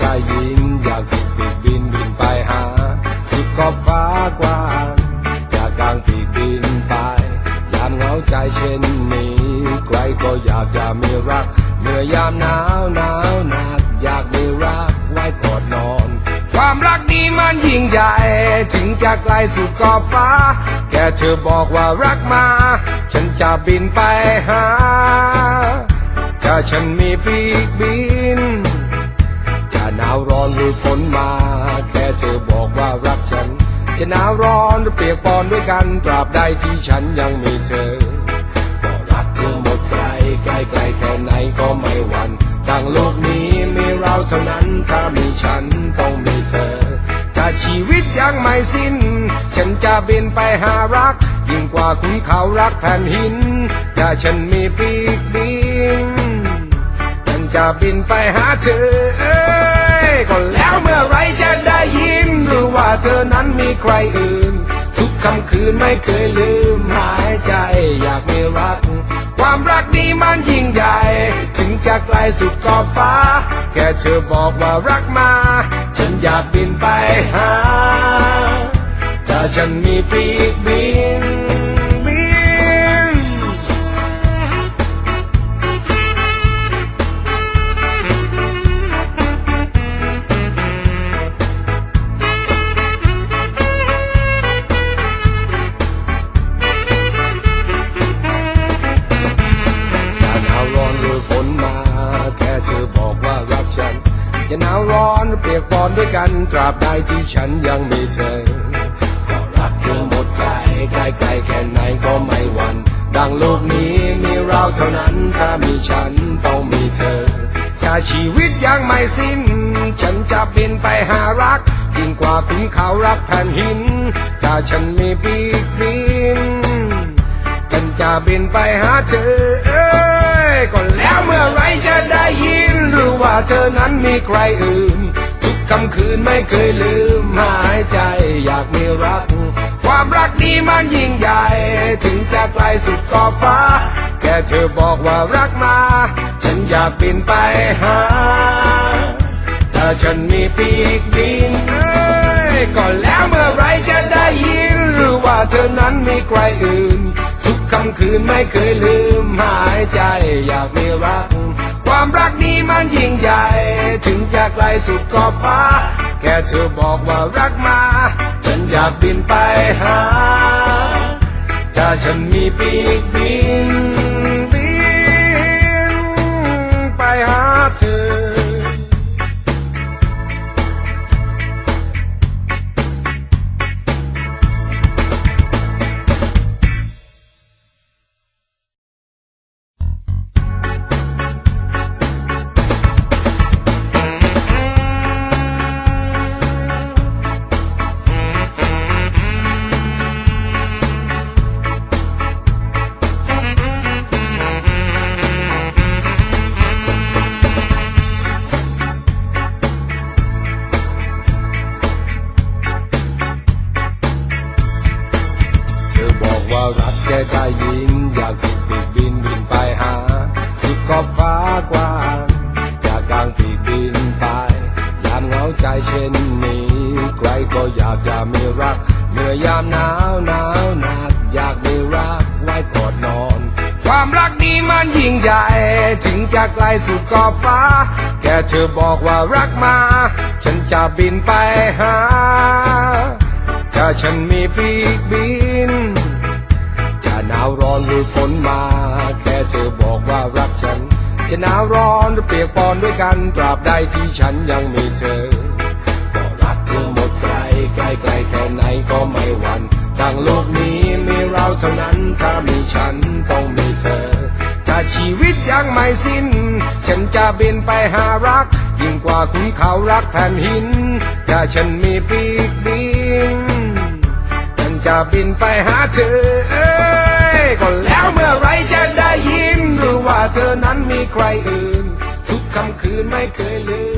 ได้ยินอยากปีกปีกบินบินไปหา สุดขอบฟ้ากว้างจากกลางปีกบินไป ยามเหงาใจเช่นนี้ ใครก็อยากจะมีรัก เมื่อยามหนาวหนาวหนัก อยากมีรักไว้กอดนอน ความรักนี้มันยิ่งใหญ่ถึงจะไกลสุดขอบฟ้า แกเธอบอกว่ารักมา ฉันจะบินไปหา ถ้าฉันมีปีกบิน หนาวร้อนหรือฝนมา แค่เธอบอกว่ารักฉัน จะหนาวร้อนหรือเปียกปอนด้วยกัน ตราบใดที่ฉันยังมีเธอก็รักเธอหมดใจใกล้ไกลแค่ไหนก็ไม่หวั่นดังโลกนี้มีเราเท่านั้น ถ้ามีฉันต้องมีเธอ ถ้าชีวิตยังไม่สิ้น ฉันจะบินไปหารัก ยิ่งกว่าขุนเขารักแผ่นหิน ถ้าฉันมีปีกบินฉันจะบินไปหาเธอ ก็แล้วเมื่อไรจะได้ยิน หรือว่าเธอนั้นมีใครอื่น ทุกค่ำคืนไม่เคยลืมหายใจอยากมีรัก ความรักนี้มันยิ่งใหญ่ ถึงจะไกลสุดขอบฟ้า แค่เธอบอกว่ารักมา ฉันอยากบินไปหา ถ้าฉันมีปีกบิน จะหนาวร้อนเปียกปอนด้วยกันตราบใดที่ฉันยังมีเธอ ก็รักเธอหมดใจใกล้ๆแค่ไหนก็ไม่หวั่นดังโลกนี้มีเราเท่านั้น ถ้ามีฉันต้องมีเธอ ถ้าชีวิตยังไม่สิ้น ฉันจะบินไปหารักยิ่งกว่าขุนเขารักแผ่นหิน ถ้าฉันมีปีกบินฉันจะบินไปหาเธอ เอ้ยก็แล้วเมื่อไรจะได้ เธอนั้นมีใครอื่น ทุกค่ำคืนไม่เคยลืมหายใจอยากมีรัก ความรักนี้มันยิ่งใหญ่ ถึงจะไกลสุดขอบฟ้า แค่เธอบอกว่ารักมา ฉันอยากบินไปหา ถ้าฉันมีปีกบินเอ้ยก็แล้วเมื่อไรจะได้ยิน หรือว่าเธอนั้นมีใครอื่น ทุกค่ำคืนไม่เคยลืมหายใจอยากมีรัก ใหญ่ ถึงจะไกลสุดขอบฟ้า แค่เธอบอกว่ารักมา ฉันอยากบินไปหา ถ้าฉันมีปีกบิน กแค่ได้ยิน อยากติดปีกบินบินไปหา สุดขอบฟ้ากว้างจากกลางปีกบินไป ยามเหงาใจเช่นนี้ ใครก็อยากจะมีรักเมื่อยามหนาวหนาวหนัก อยากมีรักไว้กอดนอน ความรักนี้มันยิ่งใหญ่ถึงจะไกลสุดขอบฟ้าแค่เธอบอกว่ารักมา ฉันจะบินไปหา ถ้าฉันมีปีกบิน หนาวร้อนหรือฝนมา แค่เธอบอกว่ารักฉัน จะหนาวร้อนหรือเปียกปอนด้วยกัน ตราบใดที่ฉันยังมีเธอ ก็รักเธอหมดใจใกล้ไกลแค่ไหนก็ไม่หวั่นดังโลกนี้มีเราเท่านั้น ถ้ามีฉันต้องมีเธอ ถ้าชีวิตยังไม่สิ้น ฉันจะบินไปหารัก ยิ่งกว่าขุนเขารักแผ่นหิน ถ้าฉันมีปีกบินฉันจะบินไปหาเธอ ก็แล้วเมื่อไรจะได้ยิน หรือว่าเธอนั้นมีใครอื่น ทุกคำคืนไม่เคยลืม